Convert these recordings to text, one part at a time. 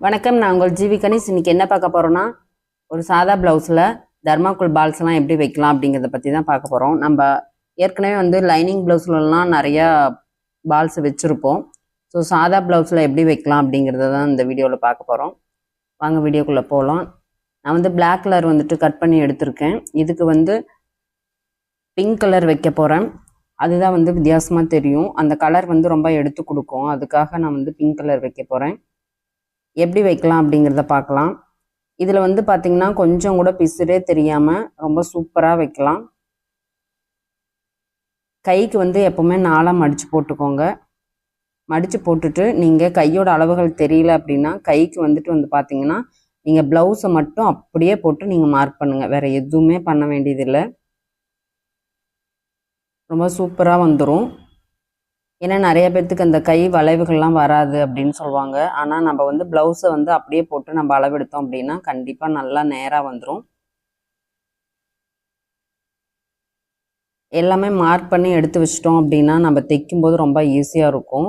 வணக்கம் நான் உங்கள் ஜிவி கணேஷ். இன்னைக்கு என்ன பார்க்க போகிறோன்னா ஒரு சாதா ப்ளவுஸில் தர்மாக்குள் பால்ஸ்லாம் எப்படி வைக்கலாம் அப்படிங்கிறத பற்றி தான் பார்க்க போகிறோம் நம்ம ஏற்கனவே வந்து லைனிங் ப்ளவுஸ்லலாம் நிறையா பால்ஸ் வச்சுருப்போம். ஸோ சாதா ப்ளவுஸில் எப்படி வைக்கலாம் அப்படிங்கிறத தான் இந்த வீடியோவில் பார்க்க போகிறோம் வாங்க வீடியோக்குள்ளே போகலாம் நான் வந்து பிளாக் கலர் வந்துட்டு கட் பண்ணி எடுத்திருக்கேன். இதுக்கு வந்து பிங்க் கலர் வைக்க போகிறேன் அதுதான் வந்து வித்தியாசமாக தெரியும். அந்த கலர் வந்து ரொம்ப எடுத்து கொடுக்கும். அதுக்காக நான் வந்து பிங்க் கலர் வைக்க போகிறேன் எப்படி வைக்கலாம் அப்படிங்கிறத பார்க்கலாம். இதில் வந்து பார்த்திங்கன்னா கொஞ்சம் கூட பிசுரே தெரியாமல் ரொம்ப சூப்பராக வைக்கலாம். கைக்கு வந்து எப்போவுமே நாளாக மடித்து போட்டுக்கோங்க. மடித்து போட்டுட்டு நீங்கள் கையோட அளவுகள் தெரியல அப்படின்னா கைக்கு வந்துட்டு வந்து பார்த்தீங்கன்னா நீங்கள் ப்ளவுஸை மட்டும் அப்படியே போட்டு நீங்கள் மார்க் பண்ணுங்கள் வேறு எதுவுமே பண்ண வேண்டியதில்லை. ரொம்ப சூப்பராக வந்துடும் ஏன்னா நிறைய பேர்த்துக்கு அந்த கை வளைவுகள்லாம் வராது அப்படின்னு சொல்லுவாங்க. ஆனால் நம்ம வந்து ப்ளவுஸை வந்து அப்படியே போட்டு நம்ம அளவெடுத்தோம் அப்படின்னா கண்டிப்பாக நல்லா நேராக வந்துடும் எல்லாமே மார்க் பண்ணி எடுத்து வச்சிட்டோம் அப்படின்னா நம்ம தைக்கும்போது ரொம்ப ஈஸியாக இருக்கும்.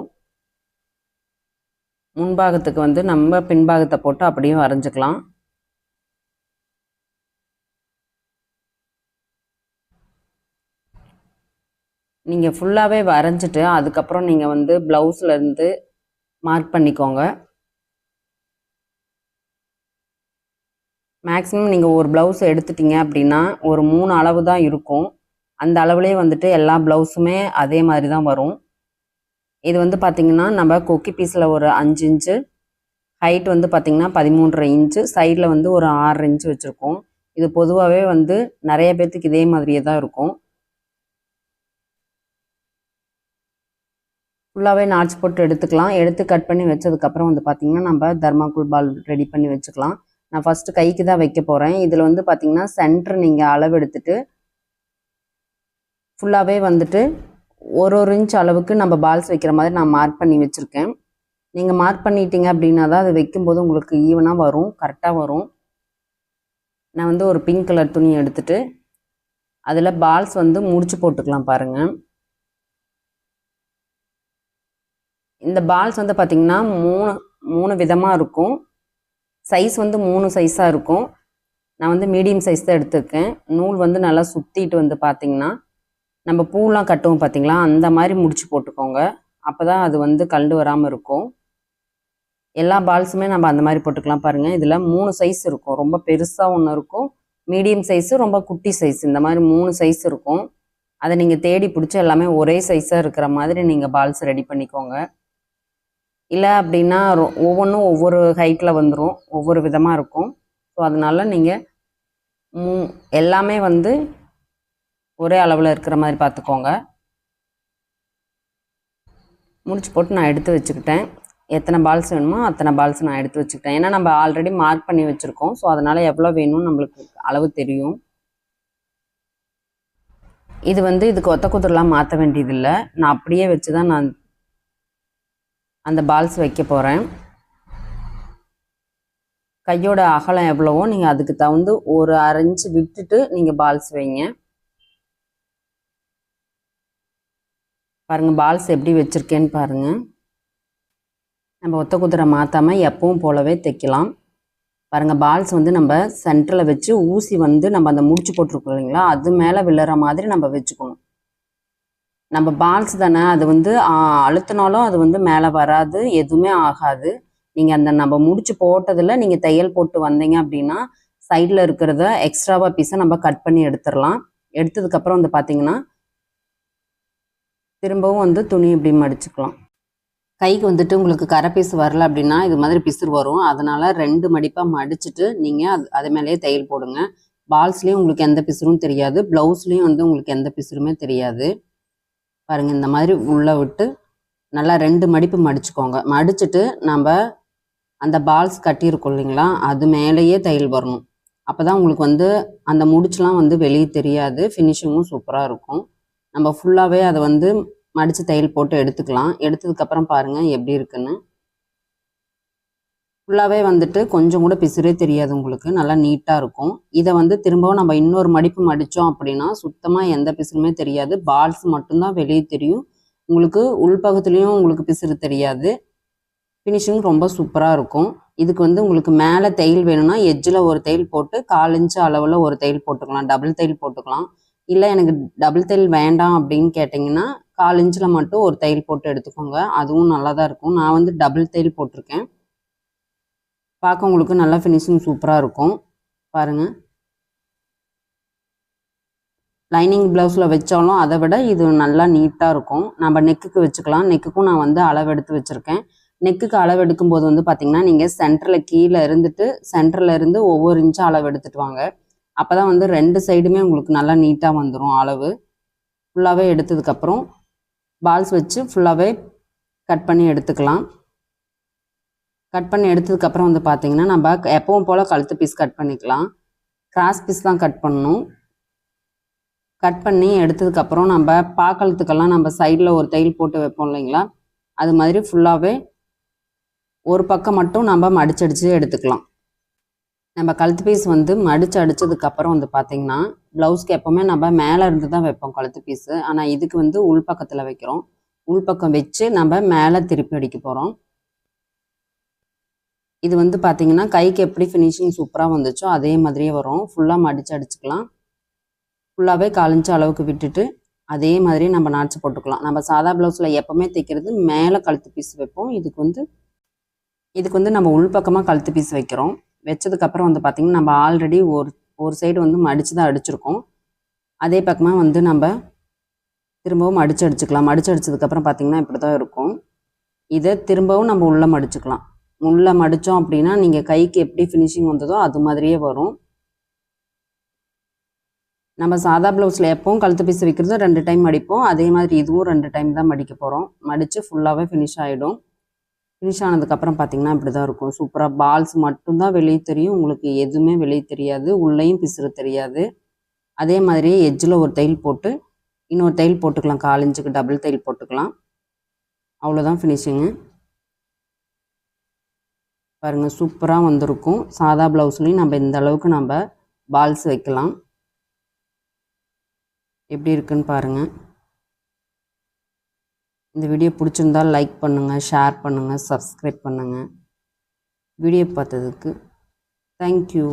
முன்பாகத்துக்கு வந்து நம்ம பின்பாகத்தை போட்டு அப்படியே வரைஞ்சிக்கலாம். நீங்கள் ஃபுல்லாகவே வரைஞ்சிட்டு அதுக்கப்புறம் நீங்கள் வந்து ப்ளவுஸ்லேருந்து மார்க் பண்ணிக்கோங்க. மேக்ஸிமம் நீங்கள் ஒரு ப்ளவுஸ் எடுத்துட்டீங்க அப்படின்னா ஒரு மூணு அளவு தான் இருக்கும். அந்த அளவுலேயே வந்துட்டு எல்லா ப்ளவுஸுமே அதே மாதிரி தான் வரும். இது வந்து பார்த்திங்கன்னா நம்ம கொக்கி பீஸில் ஒரு அஞ்சு இன்ச்சு ஹைட் வந்து பார்த்திங்கன்னா பதிமூன்றரை இன்ச்சு சைடில் வந்து ஒரு ஆறு இன்ச்சு வச்சுருக்கோம். இது பொதுவாகவே வந்து நிறைய பேர்த்துக்கு இதே மாதிரியே தான் இருக்கும். ஃபுல்லாகவே நாட்ச் போட்டு எடுத்துக்கலாம். எடுத்து கட் பண்ணி வச்சதுக்கப்புறம் வந்து பார்த்திங்கன்னா நம்ம தர்மாக்குள் பால் ரெடி பண்ணி வச்சுக்கலாம். நான் ஃபஸ்ட்டு கைக்கு தான் வைக்க போகிறேன் இதில் வந்து பார்த்திங்கன்னா சென்டர் நீங்கள் அளவு எடுத்துட்டு ஃபுல்லாகவே வந்துட்டு ஒரு ஒரு இன்ச் அளவுக்கு நம்ம பால்ஸ் வைக்கிற மாதிரி நான் மார்க் பண்ணி வச்சுருக்கேன். நீங்கள் மார்க் பண்ணிட்டீங்க அப்படின்னா தான் அது வைக்கும்போது உங்களுக்கு ஈவனாக வரும் கரெக்டாக வரும். நான் வந்து ஒரு பிங்க் கலர் துணி எடுத்துட்டு அதில் பால்ஸ் வந்து முடிச்சு போட்டுக்கலாம் பாருங்கள் இந்த பால்ஸ் வந்து பார்த்திங்கன்னா மூணு மூணு விதமாக இருக்கும். சைஸ் வந்து மூணு சைஸாக இருக்கும். நான் வந்து மீடியம் சைஸ் தான் எடுத்திருக்கேன். நூல் வந்து நல்லா சுற்றிட்டு வந்து பார்த்திங்கன்னா நம்ம பூலாம் கட்டுவோம் பார்த்திங்களா அந்த மாதிரி முடிச்சு போட்டுக்கோங்க. அப்போ தான் அது வந்து கண்டு வராமல் இருக்கும். எல்லா பால்ஸுமே நம்ம அந்த மாதிரி போட்டுக்கலாம் பாருங்கள் இதில் மூணு சைஸ் இருக்கும். ரொம்ப பெருசாக ஒன்று இருக்கும். மீடியம் சைஸு ரொம்ப குட்டி சைஸ். இந்த மாதிரி மூணு சைஸ் இருக்கும். அதை நீங்கள் தேடி பிடிச்சி எல்லாமே ஒரே சைஸாக இருக்கிற மாதிரி நீங்கள் பால்ஸ் ரெடி பண்ணிக்கோங்க. இல்லை அப்படின்னா ஒவ்வொன்றும் ஒவ்வொரு ஹைட்டில் வந்துடும் ஒவ்வொரு விதமாக இருக்கும். ஸோ அதனால நீங்கள் மூ எல்லாமே வந்து ஒரே அளவில் இருக்கிற மாதிரி பார்த்துக்கோங்க முடிச்சு போட்டு நான் எடுத்து வச்சுக்கிட்டேன். எத்தனை பால்ஸ் வேணுமோ அத்தனை பால்ஸ் நான் எடுத்து வச்சுக்கிட்டேன். ஏன்னா நம்ம ஆல்ரெடி மார்க் பண்ணி வச்சுருக்கோம். ஸோ அதனால் எவ்வளோ வேணும்னு நம்மளுக்கு அளவு தெரியும். இது வந்து இதுக்கு ஒத்த குதிரெலாம் மாற்ற வேண்டியதில்லை. நான் அப்படியே வச்சு தான் நான் அந்த பால்ஸ் வைக்க போகிறேன் கையோட அகலம் எவ்வளவோ நீங்கள் அதுக்கு தகுந்து ஒரு அரை விட்டுட்டு நீங்கள் பால்ஸ் வைங்க. பாருங்கள் பால்ஸ் எப்படி வச்சுருக்கேன்னு பாருங்கள் நம்ம ஒத்த குதிரை மாற்றாமல் எப்பவும் போலவே தைக்கலாம். பாருங்கள் பால்ஸ் வந்து நம்ம சென்டரில் வச்சு ஊசி வந்து நம்ம அந்த முடிச்சு போட்டிருக்கோம் இல்லைங்களா? அது மேலே விழுற மாதிரி நம்ம வச்சுக்கணும். நம்ம பால்ஸ் தானே அது வந்து அழுத்தினாலும் அது வந்து மேலே வராது எதுவுமே ஆகாது. நீங்கள் அந்த நம்ம முடிச்சு போட்டதில் நீங்கள் தையல் போட்டு வந்தீங்க அப்படின்னா சைடில் இருக்கிறத எக்ஸ்ட்ராவாக பீஸை நம்ம கட் பண்ணி எடுத்துடலாம். எடுத்ததுக்கப்புறம் வந்து பார்த்தீங்கன்னா திரும்பவும் வந்து துணி இப்படி மடிச்சுக்கலாம். கைக்கு வந்துட்டு உங்களுக்கு கரை பீஸ் வரல அப்படின்னா இது மாதிரி பிசுறு வரும். அதனால ரெண்டு மடிப்பாக மடிச்சுட்டு நீங்கள் அது அது மேலேயே தையல் போடுங்க. பால்ஸ்லேயும் உங்களுக்கு எந்த பிசுறும் தெரியாது. ப்ளவுஸ்லேயும் வந்து உங்களுக்கு எந்த பிசுறுமே தெரியாது. பாருங்க இந்த மாதிரி உள்ளே விட்டு நல்லா ரெண்டு மடிப்பு மடிச்சுக்கோங்க. மடிச்சுட்டு நம்ம அந்த பால்ஸ் கட்டியிருக்கோம் இல்லைங்களா அது மேலேயே தையல் வரணும். அப்போ தான் உங்களுக்கு வந்து அந்த முடிச்செலாம் வந்து வெளியே தெரியாது ஃபினிஷிங்கும் சூப்பராக இருக்கும். நம்ம ஃபுல்லாகவே அதை வந்து மடித்து தையல் போட்டு எடுத்துக்கலாம். எடுத்ததுக்கப்புறம் பாருங்கள் எப்படி இருக்குன்னு. ஃபுல்லாகவே வந்துட்டு கொஞ்சம் கூட பிசுறே தெரியாது உங்களுக்கு. நல்லா நீட்டாக இருக்கும். இதை வந்து திரும்பவும் நம்ம இன்னொரு மடிப்பு மடித்தோம் அப்படின்னா சுத்தமாக எந்த பிசுறுமே தெரியாது. பால்ஸ் மட்டும்தான் வெளியே தெரியும். உங்களுக்கு உள்பக்கத்துலேயும் உங்களுக்கு பிசுறு தெரியாது. ஃபினிஷிங் ரொம்ப சூப்பராக இருக்கும். இதுக்கு வந்து உங்களுக்கு மேலே தையல் வேணும்னா எட்ஜில் ஒரு தையல் போட்டு கால் இன்ச்சு அளவில் ஒரு தையல் போட்டுக்கலாம். டபுள் தையல் போட்டுக்கலாம். இல்லை எனக்கு டபுள் தையல் வேண்டாம் அப்படின்னு கேட்டிங்கன்னா கால் இன்ச்சில் மட்டும் ஒரு தையல் போட்டு எடுத்துக்கோங்க. அதுவும் நல்லா தான் இருக்கும். நான் வந்து டபுள் தையல் போட்டிருக்கேன். பார்க்க உங்களுக்கு நல்லா ஃபினிஷிங் சூப்பராக இருக்கும். பாருங்கள் லைனிங் ப்ளவுஸில் வச்சாலும் அதை விட இது நல்லா நீட்டாக இருக்கும். நம்ம நெக்குக்கு வச்சுக்கலாம். நெக்குக்கும் நான் வந்து அளவெடுத்து வச்சுருக்கேன். நெக்குக்கு அளவு எடுக்கும்போது வந்து பார்த்தீங்கன்னா நீங்கள் சென்டரில் கீழே இருந்துட்டு சென்டரில் இருந்து ஒவ்வொரு இன்ச்சும் அளவு எடுத்துட்டு வாங்க. அப்போ தான் வந்து ரெண்டு சைடுமே உங்களுக்கு நல்லா நீட்டாக வந்துடும் அளவு. ஃபுல்லாகவே எடுத்ததுக்கப்புறம் பால்ஸ் வச்சு ஃபுல்லாகவே கட் பண்ணி எடுத்துக்கலாம். கட் பண்ணி எடுத்ததுக்கப்புறம் வந்து பார்த்தீங்கன்னா நம்ம எப்பவும் போல் கழுத்து பீஸ் கட் பண்ணிக்கலாம். கிராஸ் பீஸ் தான் கட் பண்ணணும். கட் பண்ணி எடுத்ததுக்கப்புறம் நம்ம பாக்கழுத்துக்கெல்லாம் நம்ம சைடில் ஒரு தையல் போட்டு வைப்போம் இல்லைங்களா? அது மாதிரி ஃபுல்லாகவே ஒரு பக்கம் மட்டும் நம்ம மடிச்சடிச்சு எடுத்துக்கலாம். நம்ம கழுத்து பீஸ் வந்து மடிச்சு அடித்ததுக்கப்புறம் வந்து பார்த்தீங்கன்னா ப்ளவுஸ்க்கு எப்போவுமே நம்ம மேலே இருந்து தான் வைப்போம் கழுத்து பீஸு ஆனால் இதுக்கு வந்து உள் பக்கத்தில் வைக்கிறோம். உள் பக்கம் வச்சு நம்ம மேலே திருப்பி அடிக்க போகிறோம் இது வந்து பார்த்தீங்கன்னா கைக்கு எப்படி ஃபினிஷிங் சூப்பராக வந்துச்சோ அதே மாதிரியே வரும். ஃபுல்லாக மடித்து அடிச்சுக்கலாம். ஃபுல்லாகவே காலிஞ்ச அளவுக்கு விட்டுட்டு அதே மாதிரி நம்ம நாச்சு போட்டுக்கலாம். நம்ம சாதா ப்ளவுஸில் எப்போவுமே தைக்கிறது மேலே கழுத்து பீஸ் வைப்போம். இதுக்கு வந்து இதுக்கு வந்து நம்ம உள்பக்கமாக கழுத்து பீஸ் வைக்கிறோம். வச்சதுக்கப்புறம் வந்து பார்த்திங்கன்னா நம்ம ஆல்ரெடி ஒரு ஒரு சைடு வந்து மடித்து தான் அடிச்சிருக்கோம். அதே பக்கமாக வந்து நம்ம திரும்பவும் மடித்து அடிச்சுக்கலாம். மடித்து அடிச்சதுக்கப்புறம் பார்த்திங்கன்னா இப்படி தான் இருக்கும். இதை திரும்பவும் நம்ம உள்ளே மடிச்சுக்கலாம். உள்ளே மடித்தோம் அப்படின்னா நீங்கள் கைக்கு எப்படி ஃபினிஷிங் வந்ததோ அது மாதிரியே வரும். நம்ம சாதா ப்ளவுஸில் எப்பவும் கழுத்து பீஸ் வைக்கிறதும் ரெண்டு டைம் மடிப்போம். அதே மாதிரி இதுவும் ரெண்டு டைம் தான் மடிக்க போகிறோம் மடித்து ஃபுல்லாகவே ஃபினிஷ் ஆகிடும் ஃபினிஷ் ஆனதுக்கப்புறம் பார்த்திங்கன்னா இப்படி தான் இருக்கும் சூப்பராக பால்ஸ் மட்டும்தான் வெளியே தெரியும். உங்களுக்கு எதுவுமே வெளியே தெரியாது. உள்ளேயும் பிசுறு தெரியாது. அதே மாதிரி எஜ்ஜில் ஒரு தையல் போட்டு இன்னொரு தையல் போட்டுக்கலாம். கால் டபுள் தையல் போட்டுக்கலாம். அவ்வளோதான் ஃபினிஷிங்கு பாருங்கள் சூப்பராக வந்திருக்கும். சாதா ப்ளவுஸ்லேயும் நம்ம இந்த அளவுக்கு நம்ம பால்ஸ் வைக்கலாம். எப்படி இருக்குன்னு பாருங்கள் இந்த வீடியோ பிடிச்சிருந்தால் லைக் பண்ணுங்கள் ஷேர் பண்ணுங்கள் சப்ஸ்கிரைப் பண்ணுங்கள் வீடியோ பார்த்ததுக்கு தேங்க்யூ